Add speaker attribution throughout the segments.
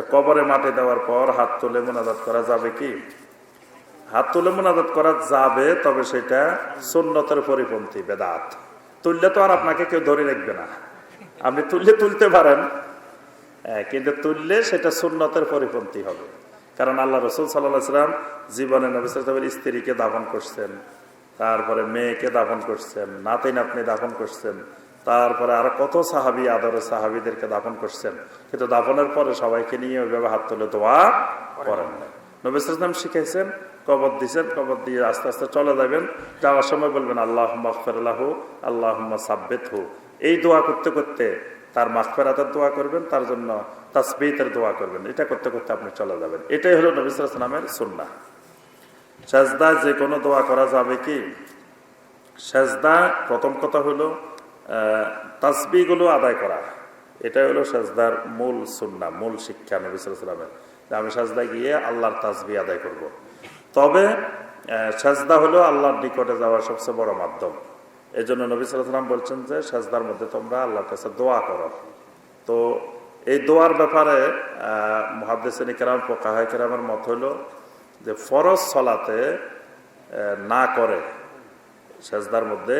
Speaker 1: কবরে মাটি দেওয়ার পর হাত তুলে মোনাজাত করা যাবে কি? হাত তুলে মোনাজাত করা যাবে, তবে সেটা সুন্নতের পরিপন্থী বেদাত। তুললে তো আর আপনাকে কেউ ধরে রাখবে না। আপনি তুললে তুলতে পারেন। কিন্তু তুললে সেটা সুন্নতের পরিপন্থী হবে। কারণ আল্লাহ রসুল সাল্লাহ সাল্লাম জীবনে নবিসের স্ত্রীকে দাফন করছেন, তারপরে মেয়েকে দাফন করছেন নাতি নাতনি দাফন করছেন। তারপরে আর কত সাহাবি আদরে সাহাবিদেরকে দাফন করছেন। কিন্তু দাফনের পরে সবাইকে নিয়ে ওইভাবে হাত তুলে দোয়া করেন না নবিসাম শিখেছেন কবর দিছেন, কবর দিয়ে আস্তে আস্তে চলে যাবেন। যাওয়ার সময় বলবেন আল্লাহ মকফেরাহ আল্লাহ সাব্বেত হু এই দোয়া করতে করতে তার মাখফেরাতের দোয়া করবেন, তার জন্য তাসবিতের দোয়া করবেন। এটা করতে করতে আপনি চলে যাবেন। এটাই হলো নবিসামের সুন্না সেজদা যে কোনো দোয়া করা যাবে কি? সেজদা প্রথম কথা হলো তাসবিগুলো আদায় করা। এটাই হলো সেজদার মূল সুন্না মূল শিক্ষা নবী সালামের আমি সাজদা গিয়ে আল্লাহর তাসবি আদায় করব। তবে সেজদা হলো আল্লাহর নিকটে যাওয়ার সবচেয়ে বড় মাধ্যম। এই জন্য নবী সালাম বলছেন যে, সেজদার মধ্যে তোমরা আল্লাহর কাছে দোয়া করো। তো, এই দোয়ার ব্যাপারে মহাদ্দেসিন কেরাম পোকাহায় কেরামের মত হলো যে, ফরজ সলাতে না করে সেজদার মধ্যে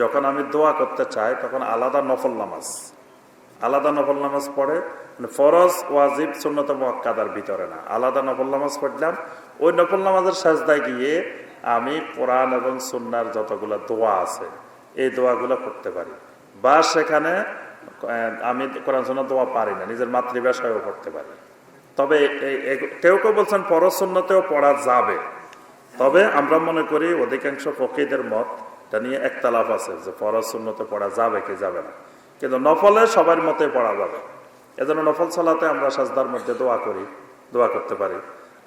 Speaker 1: যখন আমি দোয়া করতে চাই, তখন আলাদা নফল নামাজ। আলাদা নফল নামাজ পড়ে মানে ফরজ, ওয়াজিব, সুন্নত মক্কাদার ভিতরে না। আলাদা নফল নামাজ পড়লাম, ওই নফল নামাজের সাজদায় গিয়ে আমি কোরআন এবং সুন্নার যতগুলো দোয়া আছে, এই দোয়াগুলো করতে পারি। বা সেখানে আমি কোরআন, সুন্নার দোয়া পারি না, নিজের মাতৃভাষায়ও পড়তে পারি। তবে কেউ কেউ বলছেন, ফরজ, সুন্নতেও পড়া যাবে। তবে আমরা মনে করি অধিকাংশ ফকিদের মত, এটা নিয়ে একতালাফ আছে যে ফরজ সুন্নতে পড়া যাবে কি যাবে না। কিন্তু নফলে সবার মতে পড়া যাবে। এজন্য নফল সালাতে আমরা সাজদার মধ্যে দোয়া করি, দোয়া করতে পারি।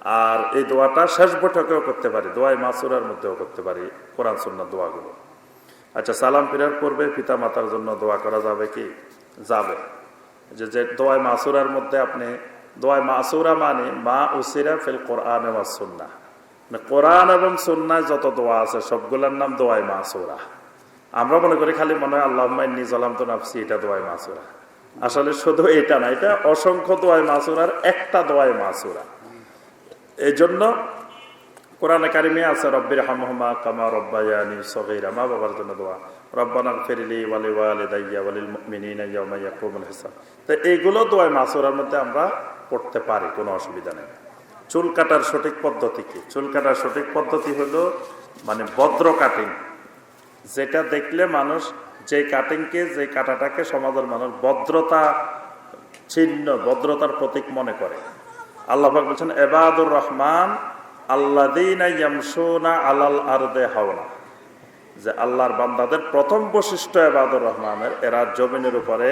Speaker 1: আর এই দোয়াটা শেষ বৈঠকেও করতে পারি, দোয়াই মাসুরার মধ্যেও করতে পারি, কোরআন সুন্নার দোয়াগুলো। আচ্ছা সালাম ফিরার পূর্বে পিতা মাতার জন্য দোয়া করা যাবে কি? যাবে। যে যে দোয়াই মাসুরার মধ্যে আপনি, দোয়াই মাসুরা মানে মা উসিরা ফিল কোরআন সুন্না কোরআন এবং সুন্নায় যত দোয়া আছে, সবগুলোর নাম দোয়াই মাসুরা। আমরা মনে করি খালি মনে হয় আল্লাহ জলাম তো নাফসি, এটা দোয়াই মাসুরা। আসলে শুধু এটা না, এটা অসংখ্য দোয়াই মাসুরার একটা দোয়াই মাসুরা। এই জন্য কোরআনে কারিমে আছে রব্বির হামহমা কামা রব্বায়ানি সগৈরা মা বাবার জন্য দোয়া। রব্বানার ফেরিলি ওয়ালি ওয়ালি দাইয়া ওয়ালিল মিনিনা ইয়াকুমুল হিসাব তো এইগুলো দোয়াই মাসুরার মধ্যে আমরা পড়তে পারি, কোনো অসুবিধা নেই। চুল কাটার সঠিক পদ্ধতি কি? চুল কাটার সঠিক পদ্ধতি হলো মানে ভদ্র কাটিং যেটা দেখলে মানুষ যে কাটিংকে যে কাটাটাকে সমাজের মানুষ ভদ্রতা চিহ্ন ভদ্রতার প্রতীক মনে করে। আল্লাহ বলছেন, এবাদুর রহমান আল্লাদিনা আলাল আরদে হাওনা যে আল্লাহর বান্দাদের প্রথম বৈশিষ্ট্য এবাদুর রহমানের, এরা জমিনের উপরে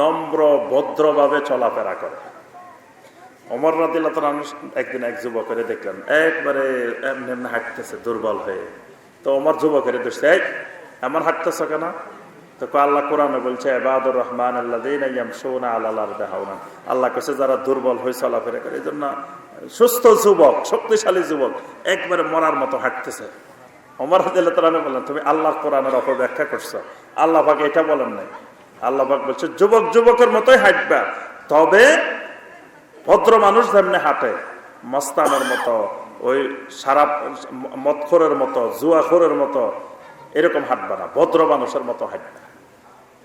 Speaker 1: নম্র, ভদ্রভাবে চলাফেরা করে। অমর রাদিল্লাহ একদিন এক যুবকের দেখলেন, একবারে এমনি এমনি হাঁটতেছে, দুর্বল হয়ে। তো অমর যুবকের দেখছে এক এমন হাঁটতেছ কেন? তো আল্লাহ কোরআনে বলছে এবাদুর রহমান আল্লাহ সোনা আল্লাহ দেহাউনা আল্লাহ কাছে যারা দুর্বল হয়ে চলাফেরা করে, এই জন্য সুস্থ যুবক, শক্তিশালী যুবক, একবারে মরার মতো হাঁটতেছে। অমর রাদিল্লাহ তালা বললেন, তুমি আল্লাহ কোরআনের অপব্যাখ্যা করছ। আল্লাহ পাক এটা বলেন নাই। আল্লাহ বলছে, যুবক যুবকের মতোই হাঁটবা, তবে ভদ্র মানুষ যেমনি হাঁটে, মস্তানের মতো, ওই সারা মৎখরের মতো, জুয়াখোরের মতো, এরকম হাঁটবে না, ভদ্র মানুষের মতো হাঁটবে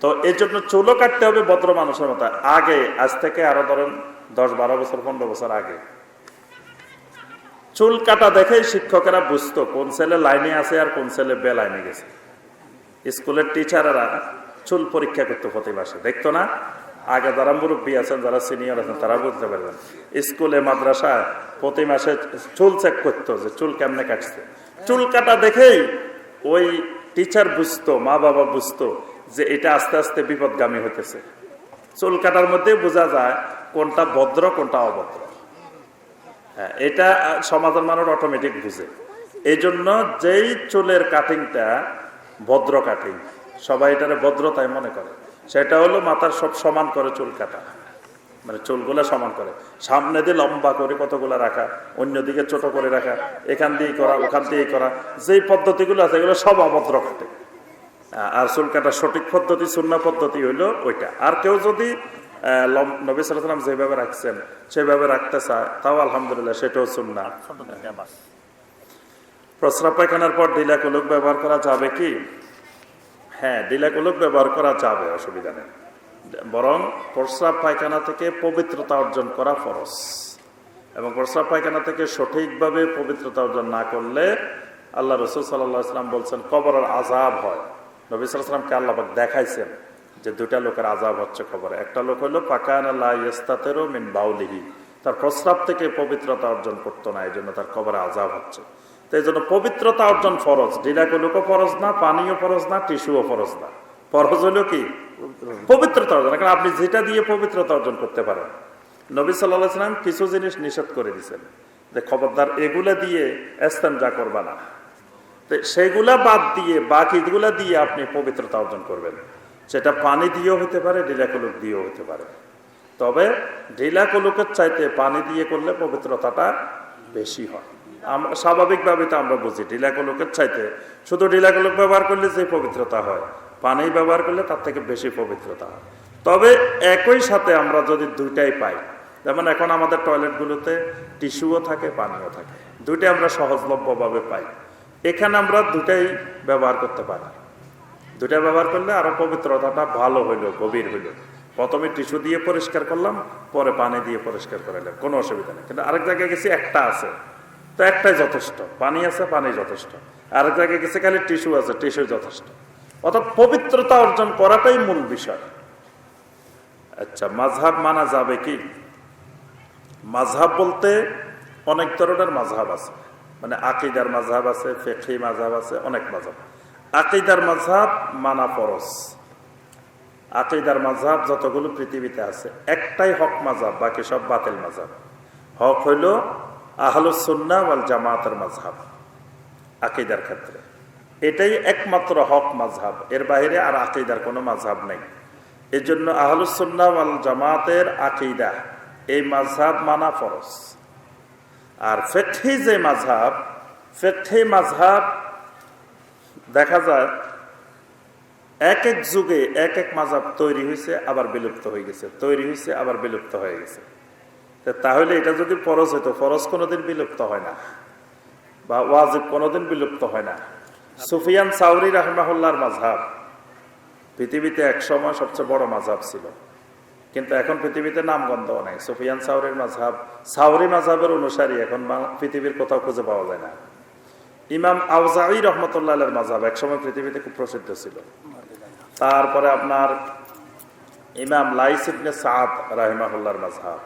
Speaker 1: তো এই জন্য চুলো কাটতে হবে ভদ্র মানুষের মতো। আগে, আজ থেকে আরও ধরেন দশ বারো বছর, পনেরো বছর আগে। চুল কাটা দেখেই শিক্ষকেরা বুঝতো কোন ছেলে লাইনে আছে আর কোন ছেলে বে লাইনে গেছে। স্কুলের টিচারেরা চুল পরীক্ষা করতো প্রতি মাসে, দেখতো না? আগে যারা মুরব্বী আছেন, যারা সিনিয়র আছেন, তারা বুঝতে পারবেন। স্কুলে, মাদ্রাসায় প্রতি মাসে চুল চেক করতো যে চুল কেমনে কাটছে। চুল কাটা দেখেই ওই টিচার বুঝতো, মা বাবা বুঝতো যে এটা আস্তে আস্তে বিপদগামী হতেছে চুল কাটার মধ্যে বোঝা যায় কোনটা ভদ্র, কোনটা অভদ্র। হ্যাঁ এটা সমাজের মানুষ অটোমেটিক বুঝে। এই জন্য যেই চুলের কাটিংটা ভদ্র কাটিং সবাই এটারে ভদ্রতায় মনে করে। সেটা হলো মাথার সব সমান করে চুল কাটা। মানে চুলগুলা সমান করে। সামনে দিয়ে লম্বা করে কতগুলো রাখা অন্যদিকে ছোট করে রাখা এখান দিয়ে করা ওখান দিয়ে করা। যেই পদ্ধতিগুলো আছে এগুলো সব অভদ্র কাটে আর চুল কাটার সঠিক পদ্ধতি শূন্য পদ্ধতি হইল ওইটা। আর কেউ যদি নবী সাল্লাম যেভাবে রাখছেন সেভাবে রাখতে চায় তাও আলহামদুলিল্লাহ সেটাও
Speaker 2: ছোট থেকে
Speaker 1: প্রস্রাব পায়খানার পর ঢিলা কুলুক ব্যবহার করা যাবে কি? হ্যাঁ কুলুক ব্যবহার করা যাবে, অসুবিধা নেই। বরং প্রস্রাব পায়খানা থেকে পবিত্রতা অর্জন করা ফরজ। এবং প্রস্রাব পায়খানা থেকে সঠিকভাবে পবিত্রতা অর্জন না করলে আল্লাহ রসুল সাল্লাহ ইসলাম বলছেন, কবরের আজাব হয়। নবী সাল্লামকে আল্লাহবাক দেখাইছেন যে দুটা লোকের আজাব হচ্ছে খবরে একটা লোক হলো পাকান আল্লাহ মিন বাউলিহি। তার প্রস্রাব থেকে পবিত্রতা অর্জন করতো না এই জন্য তার কবরে আজাব হচ্ছে। তো এই জন্য পবিত্রতা অর্জন ফরজ। ডিলা ডিলাকুলুকও ফরজ না, পানিও ফরজ না, টিস্যুও ফরজ না। ফরজ হলো কি? পবিত্রতা অর্জন। কারণ আপনি যেটা দিয়ে পবিত্রতা অর্জন করতে পারেন, নবী সাল্লাহ সাল্লাম কিছু জিনিস নিষেধ করে দিয়েছেন যে খবরদার এগুলা দিয়ে যা করবা না। সেগুলা বাদ দিয়ে, বাকিগুলা দিয়ে আপনি পবিত্রতা অর্জন করবেন। সেটা পানি দিয়েও হতে পারে ডিলাকুলুক দিয়েও হতে পারে। তবে ঢিলা কলুকের চাইতে পানি দিয়ে করলে পবিত্রতাটা বেশি হয়। স্বাভাবিকভাবে তো আমরা বুঝি ডিলাকুলুকের চাইতে। শুধু ডিলাকুলুক ব্যবহার করলে যে পবিত্রতা হয়, পানি ব্যবহার করলে তার থেকে বেশি পবিত্রতা হয়। তবে একই সাথে আমরা যদি দুইটাই পাই, যেমন এখন আমাদের টয়লেটগুলোতে টিস্যুও থাকে, পানিও থাকে দুইটাই আমরা সহজলভ্যভাবে পাই। এখানে আমরা দুটাই ব্যবহার করতে পারি। দুটা ব্যবহার করলে আরও পবিত্রতাটা ভালো হইল, গভীর হইল। প্রথমে টিস্যু দিয়ে পরিষ্কার করলাম, পরে পানি দিয়ে পরিষ্কার করাইলাম কোনো অসুবিধা নেই। কিন্তু আরেক জায়গায় গেছি, একটা আছে। তো একটাই যথেষ্ট, পানি আছে, পানি যথেষ্ট। আরেক জায়গায় গেছে খালি টিস্যু আছে, টিস্যু যথেষ্ট। অর্থাৎ পবিত্রতা অর্জন করাটাই মূল বিষয়। আচ্ছা মাঝহাব মানা যাবে কি? মাঝহাব বলতে অনেক ধরনের মাঝহাব আছে। মানে আকিদার মাঝহাব আছে ফেকি মাঝহাব আছে, অনেক মাঝহাব আকিদার মাঝহাব মানা ফরজ। আকিদার মাঝহাব যতগুলো পৃথিবীতে আছে, একটাই হক মাঝহাব বাকি সব বাতিল মাঝহাব হক হইল আহলুসন্না জামাতের মাঝহাব আকিদার ক্ষেত্রে। এটাই একমাত্র হক মাঝহাব এর বাইরে আর আকিদার কোনো মাঝহাব নেই। এই জন্য আহলুসন্না জামাতের আকিদা, এই মাঝহাব মানা ফরজ। আর ফেঠি যে মাঝহাব ফেঠি মাঝহাব দেখা যায়, এক এক যুগে এক এক মাঝহাব তৈরি হয়েছে আবার বিলুপ্ত হয়ে গেছে। তৈরি হয়েছে আবার বিলুপ্ত হয়ে গেছে। তাহলে এটা যদি ফরজ হইতো, ফরজ কোনোদিন বিলুপ্ত হয় না বা ওয়াজিব কোনোদিন বিলুপ্ত হয় না। সুফিয়ান সাউরি রাহমাহুল্লার মাঝহাব পৃথিবীতে এক সময় সবচেয়ে বড় মাঝহাব ছিল। কিন্তু এখন পৃথিবীতে নামগন্ধ নেই। সুফিয়ান সাউরির মাঝহাব সাউরি মাঝহাবের অনুসারী এখন পৃথিবীর কোথাও খুঁজে পাওয়া যায় না। ইমাম আউজাই রহমতুল্লাহ মাঝহাব একসময় পৃথিবীতে খুব প্রসিদ্ধ ছিল। তারপরে আপনার ইমাম লাইস সাদ রাহিমাহুল্লার মাঝহাব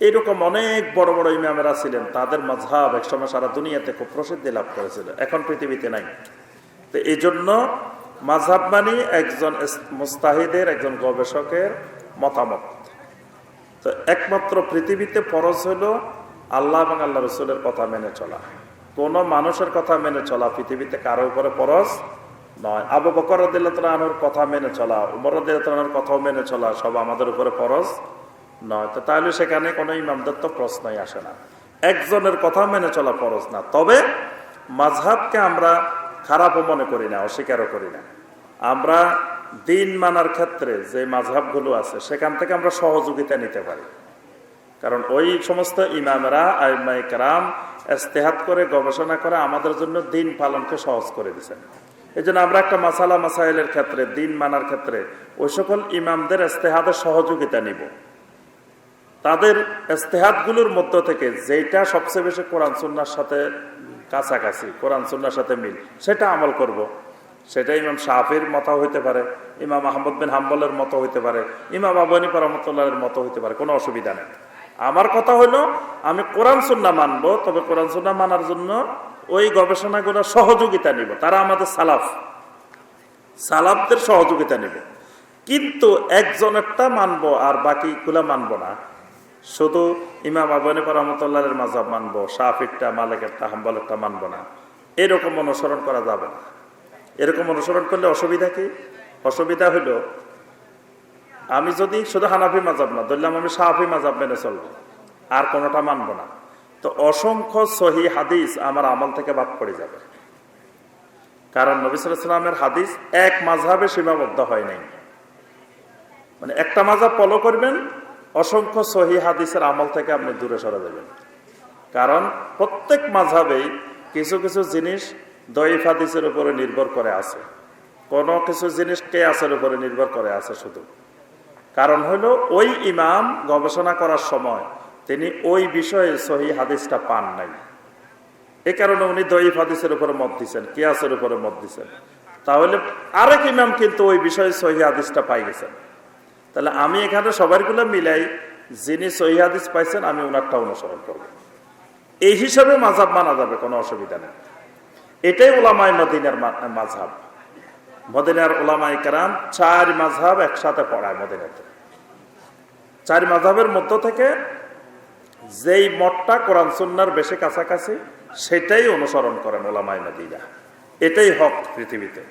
Speaker 1: এরকম অনেক বড় বড় ইমামেরা ছিলেন, তাদের মাঝহাব একসময় সারা দুনিয়াতে খুব প্রসিদ্ধি লাভ করেছিল, এখন পৃথিবীতে নাই। তো এই জন্য মাঝহাব মানে একজন মুস্তাহিদের, একজন গবেষকের মতামত। তো একমাত্র পৃথিবীতে ফরজ হলো আল্লাহ এবং আল্লাহ রসুলের কথা মেনে চলা। কোন মানুষের কথা মেনে চলা পৃথিবীতে কারও উপরে ফরজ নয়। আবু বকর আনুর কথা মেনে চলা, উমর আনুর কথাও মেনে চলা, সব আমাদের উপরে ফরজ নয় তো তাহলে সেখানে কোনো ইমামদের তো প্রশ্নই আসে না। একজনের কথা মেনে চলা ফরজ না। তবে মাঝহাবকে আমরা খারাপও মনে করি না, অস্বীকারও করি না। আমরা দিন মানার ক্ষেত্রে যে মাঝহাবগুলো আছে, সেখান থেকে আমরা সহযোগিতা নিতে পারি। কারণ ওই সমস্ত ইমামরা আইমাই কারাম এস্তেহাত করে, গবেষণা করে আমাদের জন্য দিন পালনকে সহজ করে দিচ্ছেন এই জন্য আমরা একটা মাসালা, মাসাইলের ক্ষেত্রে, দিন মানার ক্ষেত্রে ওই সকল ইমামদের এস্তেহাদের সহযোগিতা নিব। তাদের এস্তেহাতগুলোর মধ্য থেকে যেটা সবচেয়ে বেশি কোরআন সুন্নার সাথে কাছাকাছি, কোরআন সুন্নার সাথে মিল, সেটা আমল করব। সেটা ইমাম শাহির মতো হইতে পারে, ইমাম আহমদ বিন হাম্বলের মতো হইতে পারে, ইমাম আবানি রহমতুল্লাহের মতো হইতে পারে, কোনো অসুবিধা নেই। আমার কথা হলো আমি কোরআন সুন্না মানবো, তবে কোরআন সুন্না মানার জন্য ওই গবেষণাগুলো সহযোগিতা নিব। তারা আমাদের সালাফ। সালাফদের সহযোগিতা নিব। কিন্তু একজনেরটা মানবো আর বাকিগুলা মানবো না। শুধু ইমাম আবানিপা রহমতুল্লাহের মাঝাব মানবো শাহিরটা মালিকেরটা, হাম্বলেরটা মানবো না। এরকম অনুসরণ করা যাবে না। এরকম অনুসরণ করলে অসুবিধা কি? অসুবিধা হইল, আমি যদি শুধু হানাফি মাজাব না, ধরলাম আমি সাহাফি মাজাব মেনে চলবো, আর কোনোটা মানবো না। তো অসংখ্য সহি হাদিস আমার আমল থেকে বাদ পড়ে যাবে। কারণ নবী সাল্লামের হাদিস এক মাঝহাবে সীমাবদ্ধ হয় নাই। মানে একটা মাজাব ফলো করবেন অসংখ্য সহি হাদিসের আমল থেকে আপনি দূরে সরে যাবেন। কারণ প্রত্যেক মাঝাবেই কিছু কিছু জিনিস দইফ হাদিসের উপরে নির্ভর করে আছে। কোনো কিছু জিনিস কে আসের উপরে নির্ভর করে আছে শুধু। কারণ হলো ওই ইমাম গবেষণা করার সময় তিনি ওই বিষয়ে সহি হাদিসটা পান নাই। এ কারণে উনি দইফ হাদিসের উপরে মত দিচ্ছেন কিয়াসের উপরে মত দিচ্ছেন তাহলে আরেক ইমাম কিন্তু ওই বিষয়ে সহি হাদিসটা পাই গেছেন। তাহলে আমি এখানে সবারগুলো মিলাই যিনি সহি হাদিস পাইছেন, আমি ওনারটা অনুসরণ করব। এই হিসাবে মাঝাব মানা যাবে, কোনো অসুবিধা নেই। এটাই ওলামাই মদিনার মাঝাব মদিনার ওলামাই কারাম চার মাঝহাব একসাথে পড়ায় মদিনাতে। চার মাঝহাবের মধ্য থেকে যেই মঠটা কোরআন সুন্নার বেশি কাছাকাছি, সেটাই অনুসরণ করেন ওলামাই মদিনা। এটাই হক পৃথিবীতে।